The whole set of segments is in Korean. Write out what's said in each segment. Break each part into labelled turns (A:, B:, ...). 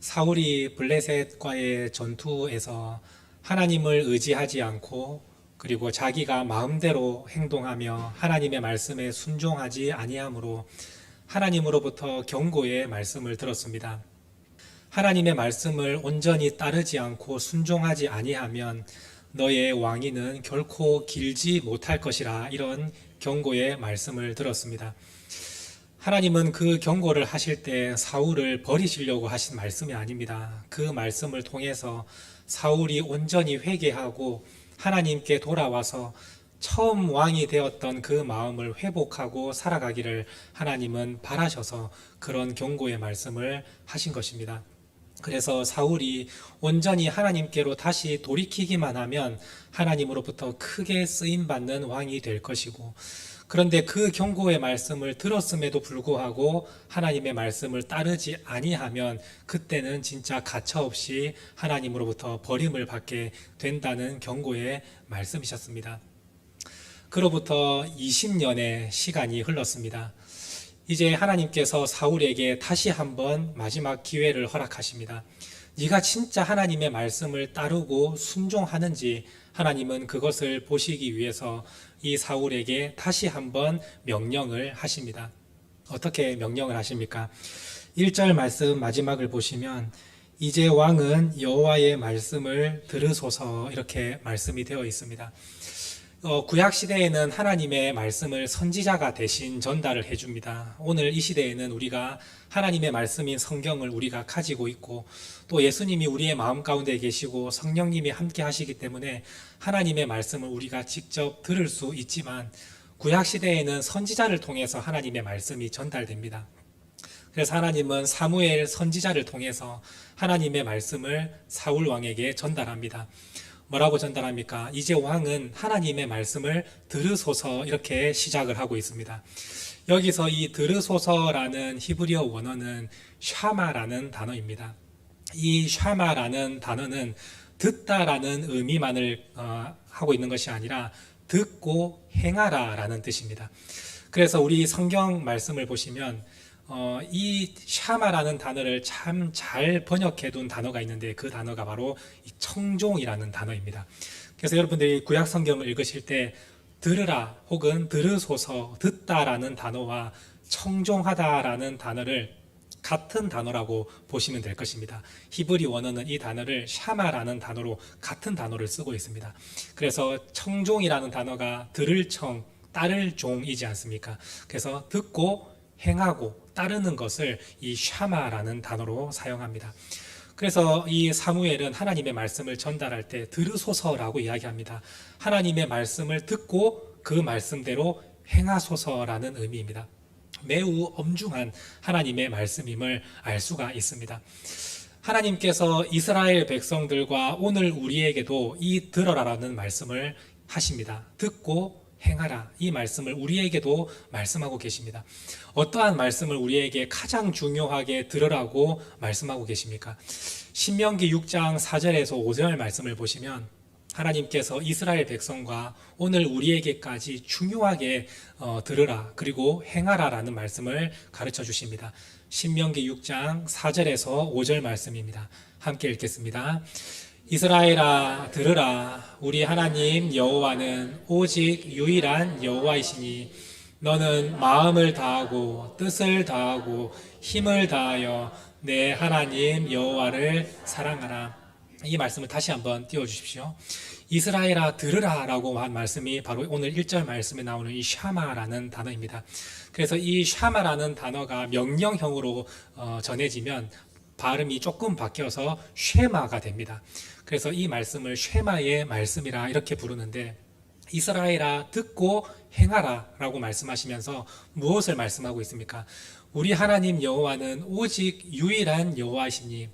A: 사울이 블레셋과의 전투에서 하나님을 의지하지 않고 그리고 자기가 마음대로 행동하며 하나님의 말씀에 순종하지 아니함으로 하나님으로부터 경고의 말씀을 들었습니다. 하나님의 말씀을 온전히 따르지 않고 순종하지 아니하면 너의 왕위는 결코 길지 못할 것이라 이런 경고의 말씀을 들었습니다. 하나님은 그 경고를 하실 때 사울을 버리시려고 하신 말씀이 아닙니다. 그 말씀을 통해서 사울이 온전히 회개하고 하나님께 돌아와서 처음 왕이 되었던 그 마음을 회복하고 살아가기를 하나님은 바라셔서 그런 경고의 말씀을 하신 것입니다. 그래서 사울이 온전히 하나님께로 다시 돌이키기만 하면 하나님으로부터 크게 쓰임 받는 왕이 될 것이고 그런데 그 경고의 말씀을 들었음에도 불구하고 하나님의 말씀을 따르지 아니하면 그때는 진짜 가차없이 하나님으로부터 버림을 받게 된다는 경고의 말씀이셨습니다. 그로부터 20년의 시간이 흘렀습니다. 이제 하나님께서 사울에게 다시 한번 마지막 기회를 허락하십니다. 네가 진짜 하나님의 말씀을 따르고 순종하는지 하나님은 그것을 보시기 위해서 이 사울에게 다시 한번 명령을 하십니다. 어떻게 명령을 하십니까? 1절 말씀 마지막을 보시면 이제 왕은 여호와의 말씀을 들으소서 이렇게 말씀이 되어 있습니다. 어, 구약 시대에는 하나님의 말씀을 선지자가 대신 전달을 해줍니다. 오늘 이 시대에는 우리가 하나님의 말씀인 성경을 우리가 가지고 있고 또 예수님이 우리의 마음 가운데 계시고 성령님이 함께 하시기 때문에 하나님의 말씀을 우리가 직접 들을 수 있지만 구약 시대에는 선지자를 통해서 하나님의 말씀이 전달됩니다. 그래서 하나님은 사무엘 선지자를 통해서 하나님의 말씀을 사울 왕에게 전달합니다. 뭐라고 전달합니까? 이제 왕은 하나님의 말씀을 들으소서 이렇게 시작을 하고 있습니다. 여기서 이 들으소서라는 히브리어 원어는 샤마라는 단어입니다. 이 샤마라는 단어는 듣다라는 의미만을 어, 하고 있는 것이 아니라 듣고 행하라라는 뜻입니다. 그래서 우리 성경 말씀을 보시면 어, 이 샤마라는 단어를 참 잘 번역해 둔 단어가 있는데 그 단어가 바로 이 청종이라는 단어입니다. 그래서 여러분들이 구약 성경을 읽으실 때 들으라 혹은 들으소서 듣다라는 단어와 청종하다라는 단어를 같은 단어라고 보시면 될 것입니다. 히브리 원어는 이 단어를 샤마라는 단어로 같은 단어를 쓰고 있습니다. 그래서 청종이라는 단어가 들을 청, 따를 종이지 않습니까? 그래서 듣고 행하고 따르는 것을 이 샤마라는 단어로 사용합니다. 그래서 이 사무엘은 하나님의 말씀을 전달할 때 들으소서라고 이야기합니다. 하나님의 말씀을 듣고 그 말씀대로 행하소서라는 의미입니다. 매우 엄중한 하나님의 말씀임을 알 수가 있습니다. 하나님께서 이스라엘 백성들과 오늘 우리에게도 이 들어라라는 말씀을 하십니다. 듣고 행하라. 이 말씀을 우리에게도 말씀하고 계십니다. 어떠한 말씀을 우리에게 가장 중요하게 들으라고 말씀하고 계십니까? 신명기 6장 4절에서 5절 말씀을 보시면 하나님께서 이스라엘 백성과 오늘 우리에게까지 중요하게 어, 들으라 그리고 행하라라는 말씀을 가르쳐 주십니다. 신명기 6장 4절에서 5절 말씀입니다. 함께 읽겠습니다. 이스라엘아 들으라 우리 하나님 여호와는 오직 유일한 여호와이시니 너는 마음을 다하고 뜻을 다하고 힘을 다하여 내 하나님 여호와를 사랑하라. 이 말씀을 다시 한번 띄워 주십시오. 이스라엘아 들으라라고 한 말씀이 바로 오늘 1절 말씀에 나오는 이 샤마라는 단어입니다. 그래서 이 샤마라는 단어가 명령형으로 어, 전해지면 발음이 조금 바뀌어서 쉐마가 됩니다. 그래서 이 말씀을 쉐마의 말씀이라 이렇게 부르는데 이스라엘아 듣고 행하라라고 말씀하시면서 무엇을 말씀하고 있습니까? 우리 하나님 여호와는 오직 유일한 여호와시니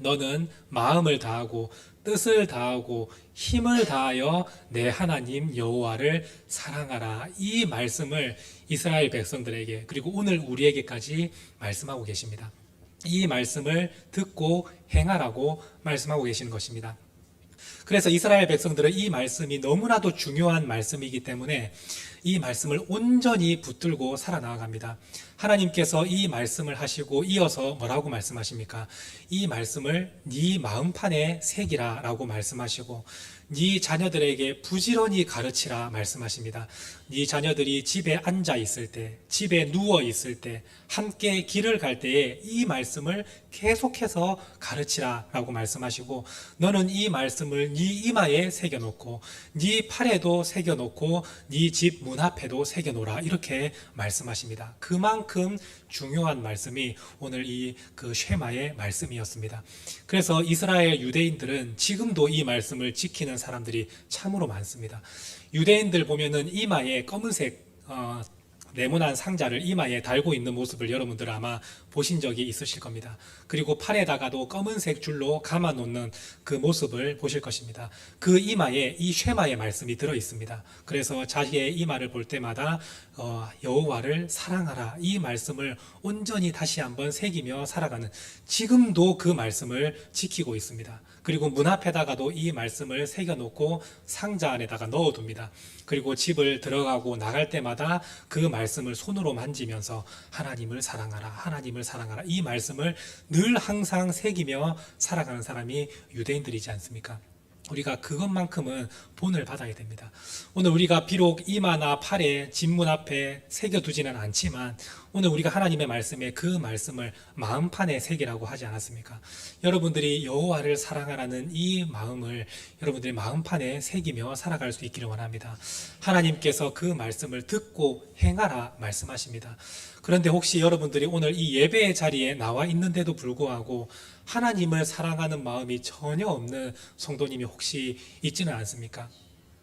A: 너는 마음을 다하고 뜻을 다하고 힘을 다하여 내 하나님 여호와를 사랑하라. 이 말씀을 이스라엘 백성들에게 그리고 오늘 우리에게까지 말씀하고 계십니다. 이 말씀을 듣고 행하라고 말씀하고 계시는 것입니다. 그래서 이스라엘 백성들은 이 말씀이 너무나도 중요한 말씀이기 때문에 이 말씀을 온전히 붙들고 살아나갑니다. 하나님께서 이 말씀을 하시고 이어서 뭐라고 말씀하십니까? 이 말씀을 네 마음판에 새기라라고 말씀하시고 네 자녀들에게 부지런히 가르치라 말씀하십니다. 네 자녀들이 집에 앉아 있을 때, 집에 누워 있을 때, 함께 길을 갈 때에 이 말씀을 계속해서 가르치라라고 말씀하시고 너는 이 말씀을 네 이마에 새겨 놓고 네 팔에도 새겨 놓고 네 집 문 앞에도 새겨 놓으라 이렇게 말씀하십니다. 그만큼 중요한 말씀이 오늘 이 그 쉐마의 말씀이었습니다. 그래서 이스라엘 유대인들은 지금도 이 말씀을 지키는 사람들이 참으로 많습니다. 유대인들 보면은 이마에 검은색 어, 네모난 상자를 이마에 달고 있는 모습을 여러분들 아마 보신 적이 있으실 겁니다. 그리고 팔에다가도 검은색 줄로 감아 놓는 그 모습을 보실 것입니다. 그 이마에 이 쉐마의 말씀이 들어 있습니다. 그래서 자기의 이마를 볼 때마다 어, 여호와를 사랑하라 이 말씀을 온전히 다시 한번 새기며 살아가는 지금도 그 말씀을 지키고 있습니다. 그리고 문 앞에다가도 이 말씀을 새겨놓고 상자 안에다가 넣어둡니다. 그리고 집을 들어가고 나갈 때마다 그 말씀을 손으로 만지면서 하나님을 사랑하라, 하나님을 사랑하라. 이 말씀을 늘 항상 새기며 살아가는 사람이 유대인들이지 않습니까? 우리가 그것만큼은 본을 받아야 됩니다. 오늘 우리가 비록 이마나 팔에 집문 앞에 새겨두지는 않지만 오늘 우리가 하나님의 말씀에 그 말씀을 마음판에 새기라고 하지 않았습니까? 여러분들이 여호와를 사랑하라는 이 마음을 여러분들의 마음판에 새기며 살아갈 수 있기를 원합니다. 하나님께서 그 말씀을 듣고 행하라 말씀하십니다. 그런데 혹시 여러분들이 오늘 이 예배의 자리에 나와 있는데도 불구하고 하나님을 사랑하는 마음이 전혀 없는 성도님이 혹시 있지는 않습니까?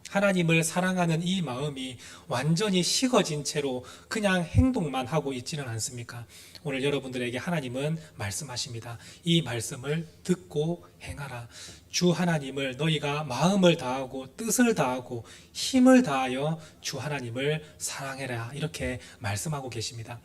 A: 하나님을 사랑하는 이 마음이 완전히 식어진 채로 그냥 행동만 하고 있지는 않습니까? 오늘 여러분들에게 하나님은 말씀하십니다. 이 말씀을 듣고 행하라. 주 하나님을 너희가 마음을 다하고 뜻을 다하고 힘을 다하여 주 하나님을 사랑해라. 이렇게 말씀하고 계십니다.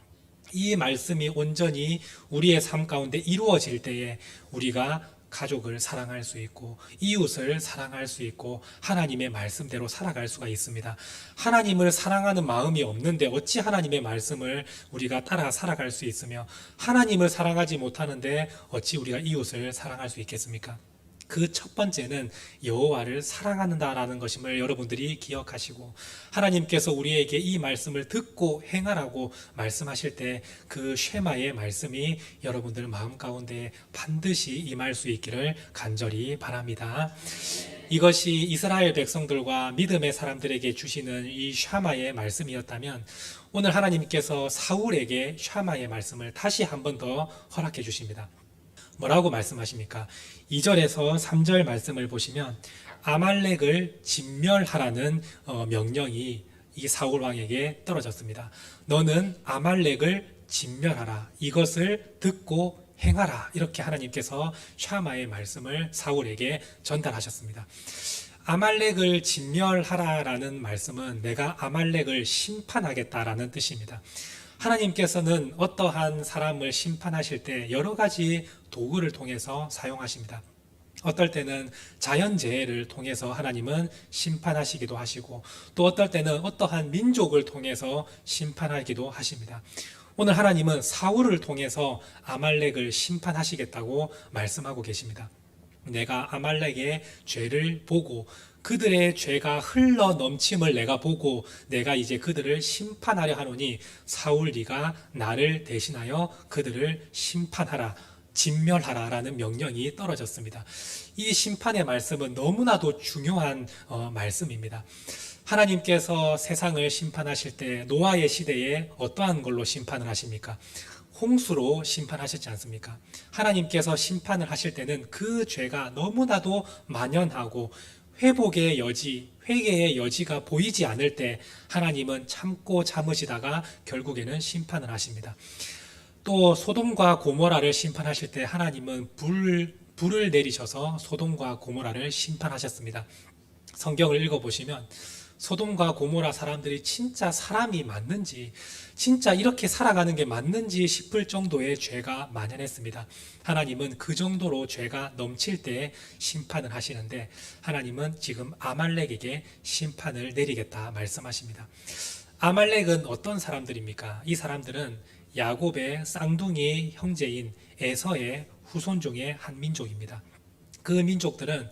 A: 이 말씀이 온전히 우리의 삶 가운데 이루어질 때에 우리가 가족을 사랑할 수 있고 이웃을 사랑할 수 있고 하나님의 말씀대로 살아갈 수가 있습니다. 하나님을 사랑하는 마음이 없는데 어찌 하나님의 말씀을 우리가 따라 살아갈 수 있으며 하나님을 사랑하지 못하는데 어찌 우리가 이웃을 사랑할 수 있겠습니까? 그 첫 번째는 여호와를 사랑한다라는 것임을 여러분들이 기억하시고 하나님께서 우리에게 이 말씀을 듣고 행하라고 말씀하실 때 그 쉐마의 말씀이 여러분들 마음 가운데 반드시 임할 수 있기를 간절히 바랍니다. 이것이 이스라엘 백성들과 믿음의 사람들에게 주시는 이 샤마의 말씀이었다면 오늘 하나님께서 사울에게 샤마의 말씀을 다시 한 번 더 허락해 주십니다. 뭐라고 말씀하십니까? 2절에서 3절 말씀을 보시면 아말렉을 진멸하라는 어, 명령이 이 사울 왕에게 떨어졌습니다. 너는 아말렉을 진멸하라. 이것을 듣고 행하라. 이렇게 하나님께서 샤마의 말씀을 사울에게 전달하셨습니다. 아말렉을 진멸하라라는 말씀은 내가 아말렉을 심판하겠다라는 뜻입니다. 하나님께서는 어떠한 사람을 심판하실 때 여러 가지 도구를 통해서 사용하십니다. 어떨 때는 자연재해를 통해서 하나님은 심판하시기도 하시고 또 어떨 때는 어떠한 민족을 통해서 심판하기도 하십니다. 오늘 하나님은 사울을 통해서 아말렉을 심판하시겠다고 말씀하고 계십니다. 내가 아말렉의 죄를 보고 그들의 죄가 흘러 넘침을 내가 보고 내가 이제 그들을 심판하려 하노니 사울 네가 나를 대신하여 그들을 심판하라 진멸하라라는 명령이 떨어졌습니다. 이 심판의 말씀은 너무나도 중요한 어, 말씀입니다. 하나님께서 세상을 심판하실 때 노아의 시대에 어떠한 걸로 심판을 하십니까? 홍수로 심판하셨지 않습니까? 하나님께서 심판을 하실 때는 그 죄가 너무나도 만연하고 회복의 여지, 회개의 여지가 보이지 않을 때 하나님은 참고 참으시다가 결국에는 심판을 하십니다. 또 소돔과 고모라를 심판하실 때 하나님은 불, 불을 내리셔서 소돔과 고모라를 심판하셨습니다. 성경을 읽어보시면 소돔과 고모라 사람들이 진짜 사람이 맞는지, 진짜 이렇게 살아가는 게 맞는지 싶을 정도의 죄가 만연했습니다. 하나님은 그 정도로 죄가 넘칠 때 심판을 하시는데 하나님은 지금 아말렉에게 심판을 내리겠다 말씀하십니다. 아말렉은 어떤 사람들입니까? 이 사람들은 야곱의 쌍둥이 형제인 에서의 후손 중의 한 민족입니다. 그 민족들은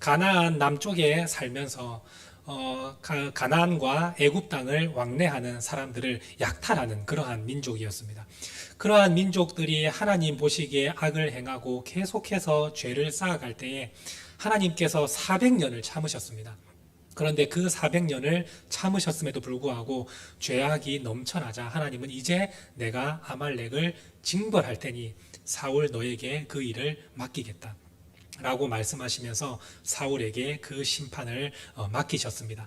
A: 가나안 남쪽에 살면서 어, 가, 가나안과 애굽 땅을 왕래하는 사람들을 약탈하는 그러한 민족이었습니다. 그러한 민족들이 하나님 보시기에 악을 행하고 계속해서 죄를 쌓아갈 때에 하나님께서 400년을 참으셨습니다. 그런데 그 400년을 참으셨음에도 불구하고 죄악이 넘쳐나자 하나님은 이제 내가 아말렉을 징벌할 테니 사울 너에게 그 일을 맡기겠다. 라고 말씀하시면서 사울에게 그 심판을 어, 맡기셨습니다.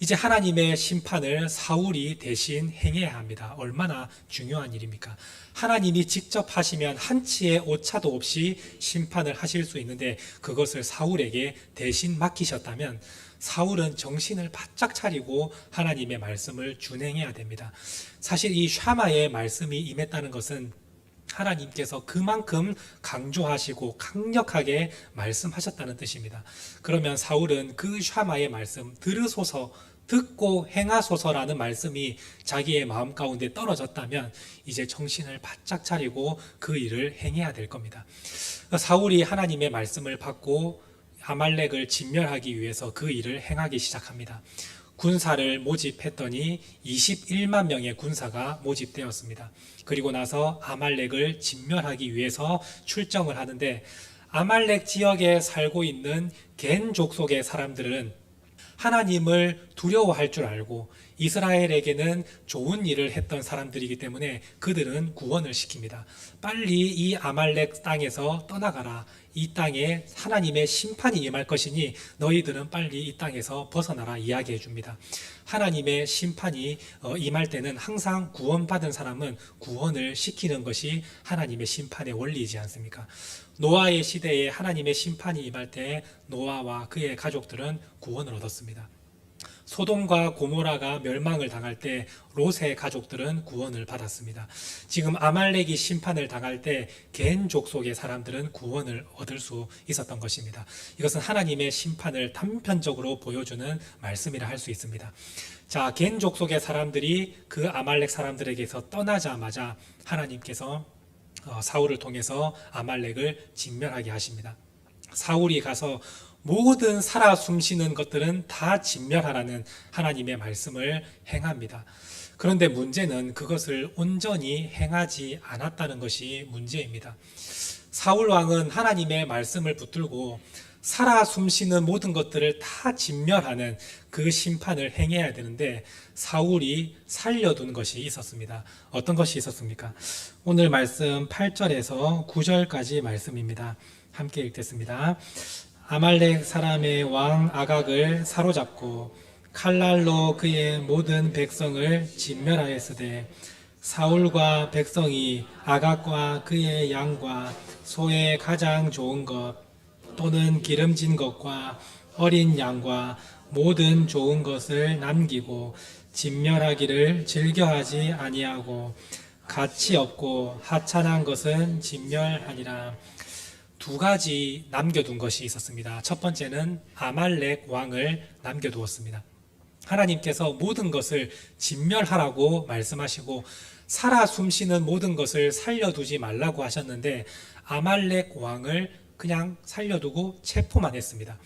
A: 이제 하나님의 심판을 사울이 대신 행해야 합니다. 얼마나 중요한 일입니까? 하나님이 직접 하시면 한치의 오차도 없이 심판을 하실 수 있는데 그것을 사울에게 대신 맡기셨다면 사울은 정신을 바짝 차리고 하나님의 말씀을 준행해야 됩니다. 사실 이 샤마의 말씀이 임했다는 것은 하나님께서 그만큼 강조하시고 강력하게 말씀하셨다는 뜻입니다. 그러면 사울은 그 샤마의 말씀 들으소서 듣고 행하소서라는 말씀이 자기의 마음 가운데 떨어졌다면 이제 정신을 바짝 차리고 그 일을 행해야 될 겁니다. 사울이 하나님의 말씀을 받고 아말렉을 진멸하기 위해서 그 일을 행하기 시작합니다. 군사를 모집했더니 21만 명의 군사가 모집되었습니다. 그리고 나서 아말렉을 진멸하기 위해서 출정을 하는데 아말렉 지역에 살고 있는 겐 족속의 사람들은 하나님을 두려워할 줄 알고 이스라엘에게는 좋은 일을 했던 사람들이기 때문에 그들은 구원을 시킵니다. 빨리 이 아말렉 땅에서 떠나가라. 이 땅에 하나님의 심판이 임할 것이니 너희들은 빨리 이 땅에서 벗어나라 이야기해 줍니다. 하나님의 심판이 어, 임할 때는 항상 구원받은 사람은 구원을 시키는 것이 하나님의 심판의 원리이지 않습니까? 노아의 시대에 하나님의 심판이 임할 때 노아와 그의 가족들은 구원을 얻었습니다. 소돔과 고모라가 멸망을 당할 때 롯의 가족들은 구원을 받았습니다. 지금 아말렉이 심판을 당할 때 겐 족속의 사람들은 구원을 얻을 수 있었던 것입니다. 이것은 하나님의 심판을 단편적으로 보여주는 말씀이라 할 수 있습니다. 자, 겐 족속의 사람들이 그 아말렉 사람들에게서 떠나자마자 하나님께서 어, 사울을 통해서 아말렉을 진멸하게 하십니다. 사울이 가서 모든 살아 숨쉬는 것들은 다 진멸하라는 하나님의 말씀을 행합니다. 그런데 문제는 그것을 온전히 행하지 않았다는 것이 문제입니다. 사울 왕은 하나님의 말씀을 붙들고 살아 숨쉬는 모든 것들을 다 진멸하는 그 심판을 행해야 되는데 사울이 살려둔 것이 있었습니다. 어떤 것이 있었습니까? 오늘 말씀 8절에서 9절까지 말씀입니다. 함께 읽겠습니다. 아말렉 사람의 왕 아각을 사로잡고 칼날로 그의 모든 백성을 진멸하였으되 사울과 백성이 아각과 그의 양과 소의 가장 좋은 것 또는 기름진 것과 어린 양과 모든 좋은 것을 남기고 진멸하기를 즐겨하지 아니하고 가치 없고 하찮은 것은 진멸하니라. 두 가지 남겨둔 것이 있었습니다. 첫 번째는 아말렉 왕을 남겨두었습니다. 하나님께서 모든 것을 진멸하라고 말씀하시고 살아 숨쉬는 모든 것을 살려두지 말라고 하셨는데 아말렉 왕을 그냥 살려두고 체포만 했습니다.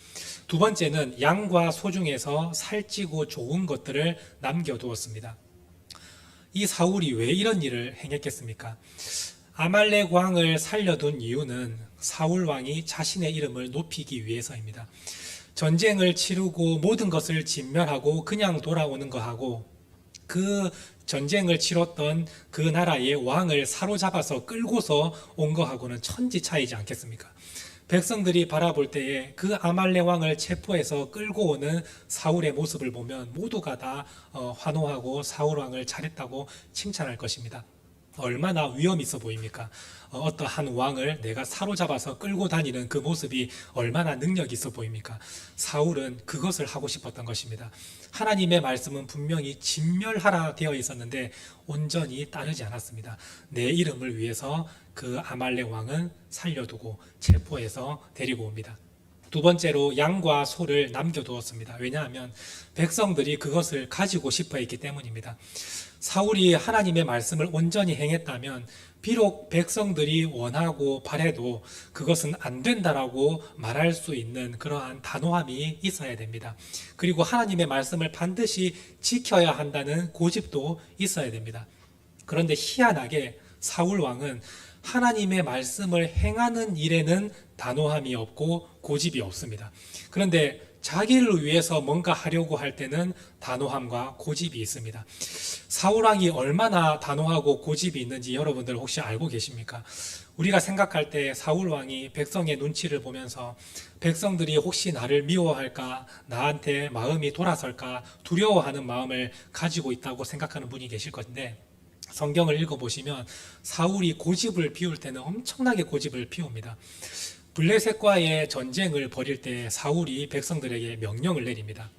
A: 두 번째는 양과 소 중에서 살찌고 좋은 것들을 남겨두었습니다. 이 사울이 왜 이런 일을 행했겠습니까? 아말렉 왕을 살려둔 이유는 사울 왕이 자신의 이름을 높이기 위해서입니다. 전쟁을 치르고 모든 것을 진멸하고 그냥 돌아오는 거하고 그 전쟁을 치렀던 그 나라의 왕을 사로잡아서 끌고서 온 거하고는 천지 차이지 않겠습니까? 백성들이 바라볼 때에 그 아말렉 왕을 체포해서 끌고 오는 사울의 모습을 보면 모두가 다 어, 환호하고 사울 왕을 잘했다고 칭찬할 것입니다. 얼마나 위험 있어 보입니까? 어, 떠한 왕을 내가 사로잡아서 끌고 다니는 그 모습이 얼마나 능력 있어 보입니까? 사울은 그것을 하고 싶었던 것입니다. 하나님의 말씀은 분명히 진멸하라 되어 있었는데 온전히 따르지 않았습니다. 내 이름을 위해서 그 아말렉 왕은 살려두고 체포해서 데리고 옵니다. 두 번째로 양과 소를 남겨두었습니다. 왜냐하면 백성들이 그것을 가지고 싶어 했기 때문입니다. 사울이 하나님의 말씀을 온전히 행했다면 비록 백성들이 원하고 바래도 그것은 안 된다라고 말할 수 있는 그러한 단호함이 있어야 됩니다. 그리고 하나님의 말씀을 반드시 지켜야 한다는 고집도 있어야 됩니다. 그런데 희한하게 사울 왕은 하나님의 말씀을 행하는 일에는 단호함이 없고 고집이 없습니다. 그런데 자기를 위해서 뭔가 하려고 할 때는 단호함과 고집이 있습니다. 사울 왕이 얼마나 단호하고 고집이 있는지 여러분들 혹시 알고 계십니까? 우리가 생각할 때 사울 왕이 백성의 눈치를 보면서 백성들이 혹시 나를 미워할까, 나한테 마음이 돌아설까 두려워하는 마음을 가지고 있다고 생각하는 분이 계실 건데 성경을 읽어보시면 사울이 고집을 피울 때는 엄청나게 고집을 피웁니다. 블레셋과의 전쟁을 벌일 때 사울이 백성들에게 명령을 내립니다.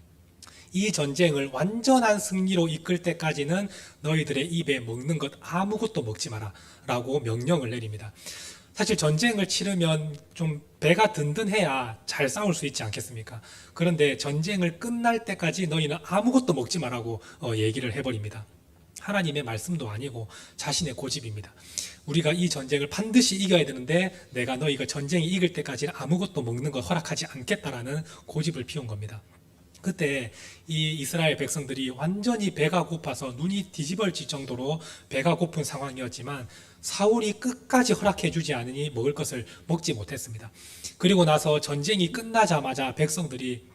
A: 이 전쟁을 완전한 승리로 이끌 때까지는 너희들의 입에 먹는 것 아무것도 먹지 마라 라고 명령을 내립니다. 사실 전쟁을 치르면 좀 배가 든든해야 잘 싸울 수 있지 않겠습니까? 그런데 전쟁을 끝날 때까지 너희는 아무것도 먹지 말라고 어, 얘기를 해버립니다. 하나님의 말씀도 아니고 자신의 고집입니다. 우리가 이 전쟁을 반드시 이겨야 되는데 내가 너희가 전쟁이 이길 때까지 아무것도 먹는 걸 허락하지 않겠다라는 고집을 피운 겁니다. 그때 이 이스라엘 백성들이 완전히 배가 고파서 눈이 뒤집어질 정도로 배가 고픈 상황이었지만 사울이 끝까지 허락해 주지 않으니 먹을 것을 먹지 못했습니다. 그리고 나서 전쟁이 끝나자마자 백성들이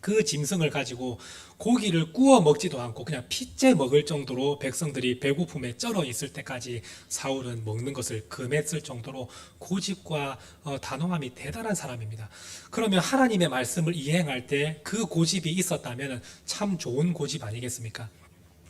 A: 그 짐승을 가지고 고기를 구워 먹지도 않고 그냥 핏째 먹을 정도로 백성들이 배고픔에 쩔어 있을 때까지 사울은 먹는 것을 금했을 정도로 고집과 어, 단호함이 대단한 사람입니다. 그러면 하나님의 말씀을 이행할 때 그 고집이 있었다면 참 좋은 고집 아니겠습니까?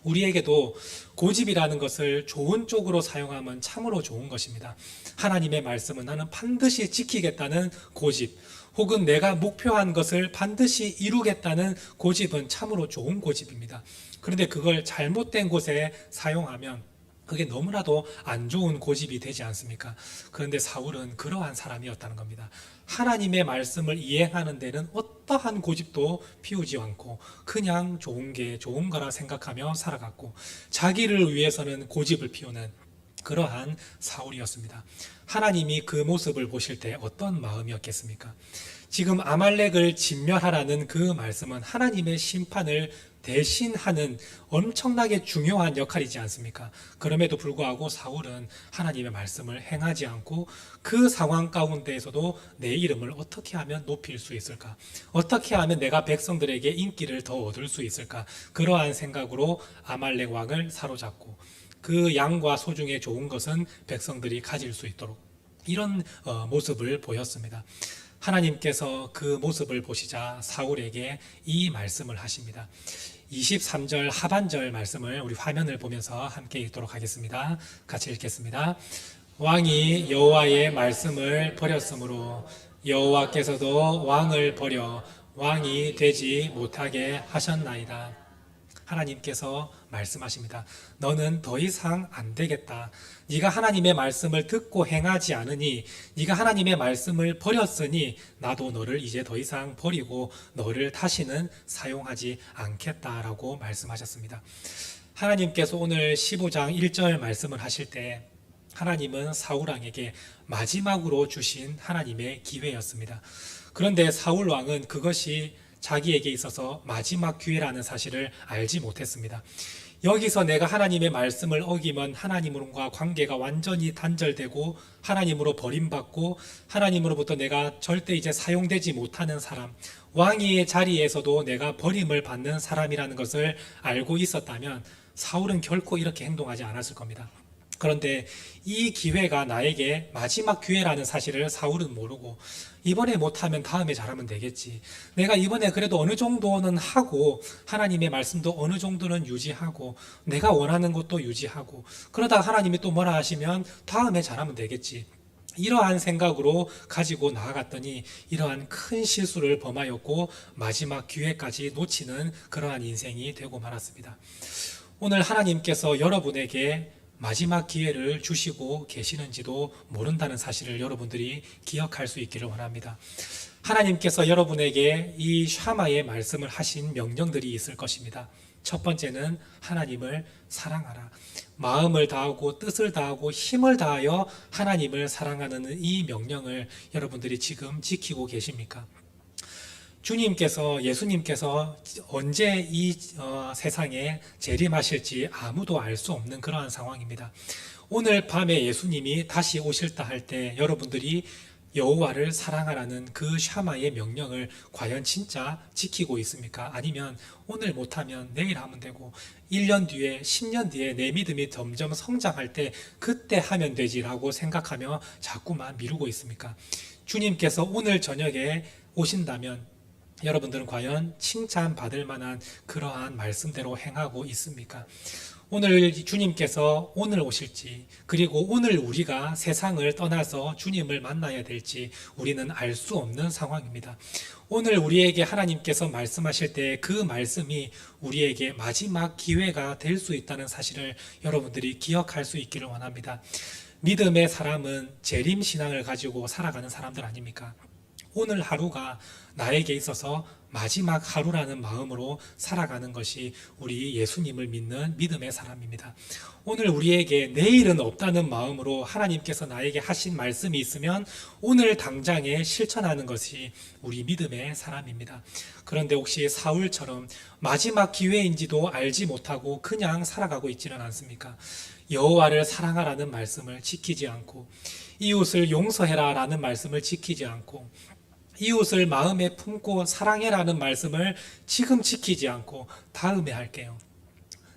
A: 우리에게도 고집이라는 것을 좋은 쪽으로 사용하면 참으로 좋은 것입니다. 하나님의 말씀은 나는 반드시 지키겠다는 고집, 혹은 내가 목표한 것을 반드시 이루겠다는 고집은 참으로 좋은 고집입니다. 그런데 그걸 잘못된 곳에 사용하면 그게 너무나도 안 좋은 고집이 되지 않습니까? 그런데 사울은 그러한 사람이었다는 겁니다. 하나님의 말씀을 이행하는 데는 어떠한 고집도 피우지 않고 그냥 좋은 게 좋은 거라 생각하며 살아갔고 자기를 위해서는 고집을 피우는 그러한 사울이었습니다. 하나님이 그 모습을 보실 때 어떤 마음이었겠습니까? 지금 아말렉을 진멸하라는 그 말씀은 하나님의 심판을 대신하는 엄청나게 중요한 역할이지 않습니까? 그럼에도 불구하고 사울은 하나님의 말씀을 행하지 않고 그 상황 가운데에서도 내 이름을 어떻게 하면 높일 수 있을까? 어떻게 하면 내가 백성들에게 인기를 더 얻을 수 있을까? 그러한 생각으로 아말렉 왕을 사로잡고 그 양과 소 중에 좋은 것은 백성들이 가질 수 있도록 이런 어, 모습을 보였습니다. 하나님께서 그 모습을 보시자 사울에게 이 말씀을 하십니다. 23절 하반절 말씀을 우리 화면을 보면서 함께 읽도록 하겠습니다. 같이 읽겠습니다. 왕이 여호와의 말씀을 버렸으므로 여호와께서도 왕을 버려 왕이 되지 못하게 하셨나이다. 하나님께서 말씀하십니다. 너는 더 이상 안 되겠다. 네가 하나님의 말씀을 듣고 행하지 않으니 네가 하나님의 말씀을 버렸으니 나도 너를 이제 더 이상 버리고 너를 다시는 사용하지 않겠다라고 말씀하셨습니다. 하나님께서 오늘 15장 1절 말씀을 하실 때 하나님은 사울 왕에게 마지막으로 주신 하나님의 기회였습니다. 그런데 사울 왕은 그것이 자기에게 있어서 마지막 기회라는 사실을 알지 못했습니다. 여기서 내가 하나님의 말씀을 어기면 하나님과 관계가 완전히 단절되고 하나님으로 버림받고 하나님으로부터 내가 절대 이제 사용되지 못하는 사람, 왕위의 자리에서도 내가 버림을 받는 사람이라는 것을 알고 있었다면 사울은 결코 이렇게 행동하지 않았을 겁니다. 그런데 이 기회가 나에게 마지막 기회라는 사실을 사울은 모르고 이번에 못하면 다음에 잘하면 되겠지. 내가 이번에 그래도 어느 정도는 하고 하나님의 말씀도 어느 정도는 유지하고 내가 원하는 것도 유지하고 그러다가 하나님이 또 뭐라 하시면 다음에 잘하면 되겠지. 이러한 생각으로 가지고 나아갔더니 이러한 큰 실수를 범하였고 마지막 기회까지 놓치는 그러한 인생이 되고 말았습니다. 오늘 하나님께서 여러분에게 마지막 기회를 주시고 계시는지도 모른다는 사실을 여러분들이 기억할 수 있기를 원합니다. 하나님께서 여러분에게 이 샤마의 말씀을 하신 명령들이 있을 것입니다. 첫 번째는 하나님을 사랑하라. 마음을 다하고 뜻을 다하고 힘을 다하여 하나님을 사랑하는 이 명령을 여러분들이 지금 지키고 계십니까? 주님께서 예수님께서 언제 이 어, 세상에 재림하실지 아무도 알 수 없는 그러한 상황입니다. 오늘 밤에 예수님이 다시 오실다 할 때 여러분들이 여호와를 사랑하라는 그 샤마의 명령을 과연 진짜 지키고 있습니까? 아니면 오늘 못하면 내일 하면 되고 1년 뒤에 10년 뒤에 내 믿음이 점점 성장할 때 그때 하면 되지라고 생각하며 자꾸만 미루고 있습니까? 주님께서 오늘 저녁에 오신다면 여러분들은 과연 칭찬받을 만한 그러한 말씀대로 행하고 있습니까? 오늘 주님께서 오늘 오실지, 그리고 오늘 우리가 세상을 떠나서 주님을 만나야 될지 우리는 알 수 없는 상황입니다. 오늘 우리에게 하나님께서 말씀하실 때 그 말씀이 우리에게 마지막 기회가 될 수 있다는 사실을 여러분들이 기억할 수 있기를 원합니다. 믿음의 사람은 재림 신앙을 가지고 살아가는 사람들 아닙니까? 오늘 하루가 나에게 있어서 마지막 하루라는 마음으로 살아가는 것이 우리 예수님을 믿는 믿음의 사람입니다. 오늘 우리에게 내일은 없다는 마음으로 하나님께서 나에게 하신 말씀이 있으면 오늘 당장에 실천하는 것이 우리 믿음의 사람입니다. 그런데 혹시 사울처럼 마지막 기회인지도 알지 못하고 그냥 살아가고 있지는 않습니까? 여호와를 사랑하라는 말씀을 지키지 않고 이웃을 용서해라라는 말씀을 지키지 않고 이웃을 마음에 품고 사랑해라는 말씀을 지금 지키지 않고 다음에 할게요.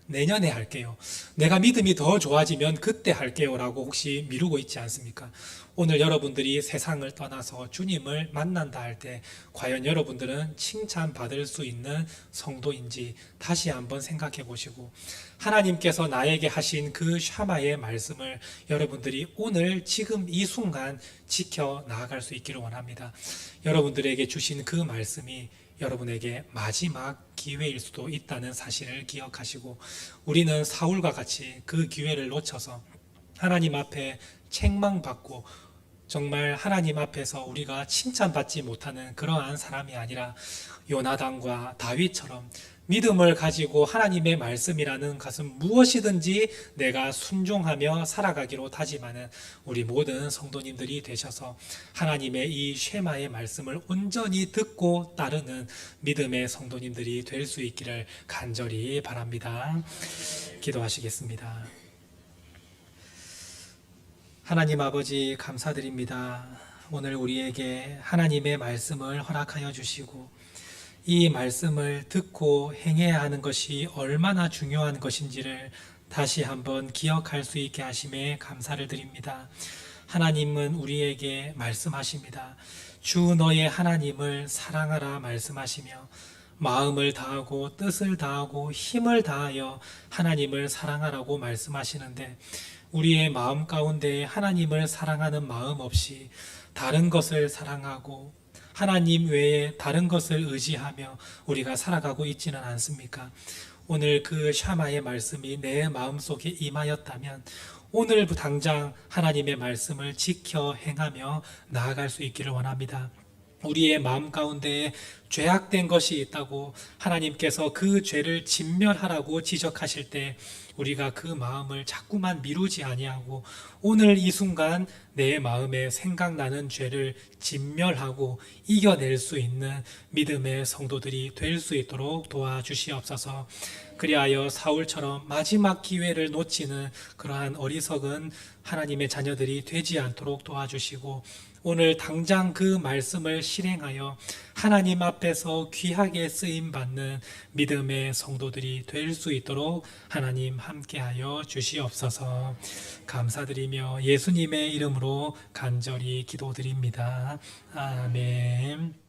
A: 내년에 할게요. 내가 믿음이 더 좋아지면 그때 할게요라고 혹시 미루고 있지 않습니까? 오늘 여러분들이 세상을 떠나서 주님을 만난다 할 때 과연 여러분들은 칭찬받을 수 있는 성도인지 다시 한번 생각해 보시고 하나님께서 나에게 하신 그 샤마의 말씀을 여러분들이 오늘 지금 이 순간 지켜 나아갈 수 있기를 원합니다. 여러분들에게 주신 그 말씀이 여러분에게 마지막 기회일 수도 있다는 사실을 기억하시고 우리는 사울과 같이 그 기회를 놓쳐서 하나님 앞에 책망받고 정말 하나님 앞에서 우리가 칭찬받지 못하는 그러한 사람이 아니라 요나단과 다윗처럼 믿음을 가지고 하나님의 말씀이라는 것은 무엇이든지 내가 순종하며 살아가기로 다짐하는 우리 모든 성도님들이 되셔서 하나님의 이 쉐마의 말씀을 온전히 듣고 따르는 믿음의 성도님들이 될 수 있기를 간절히 바랍니다. 기도하시겠습니다. 하나님 아버지 감사드립니다. 오늘 우리에게 하나님의 말씀을 허락하여 주시고 이 말씀을 듣고 행해야 하는 것이 얼마나 중요한 것인지를 다시 한번 기억할 수 있게 하심에 감사를 드립니다. 하나님은 우리에게 말씀하십니다. 주 너의 하나님을 사랑하라 말씀하시며 마음을 다하고 뜻을 다하고 힘을 다하여 하나님을 사랑하라고 말씀하시는데 우리의 마음 가운데 하나님을 사랑하는 마음 없이 다른 것을 사랑하고 하나님 외에 다른 것을 의지하며 우리가 살아가고 있지는 않습니까? 오늘 그 샤마의 말씀이 내 마음속에 임하였다면 오늘 당장 하나님의 말씀을 지켜 행하며 나아갈 수 있기를 원합니다. 우리의 마음 가운데 죄악된 것이 있다고 하나님께서 그 죄를 진멸하라고 지적하실 때 우리가 그 마음을 자꾸만 미루지 아니하고 오늘 이 순간 내 마음에 생각나는 죄를 진멸하고 이겨낼 수 있는 믿음의 성도들이 될 수 있도록 도와주시옵소서. 그리하여 사울처럼 마지막 기회를 놓치는 그러한 어리석은 하나님의 자녀들이 되지 않도록 도와주시고 오늘 당장 그 말씀을 실행하여 하나님 앞에서 귀하게 쓰임 받는 믿음의 성도들이 될 수 있도록 하나님 함께하여 주시옵소서. 감사드리며 예수님의 이름으로 간절히 기도드립니다. 아멘.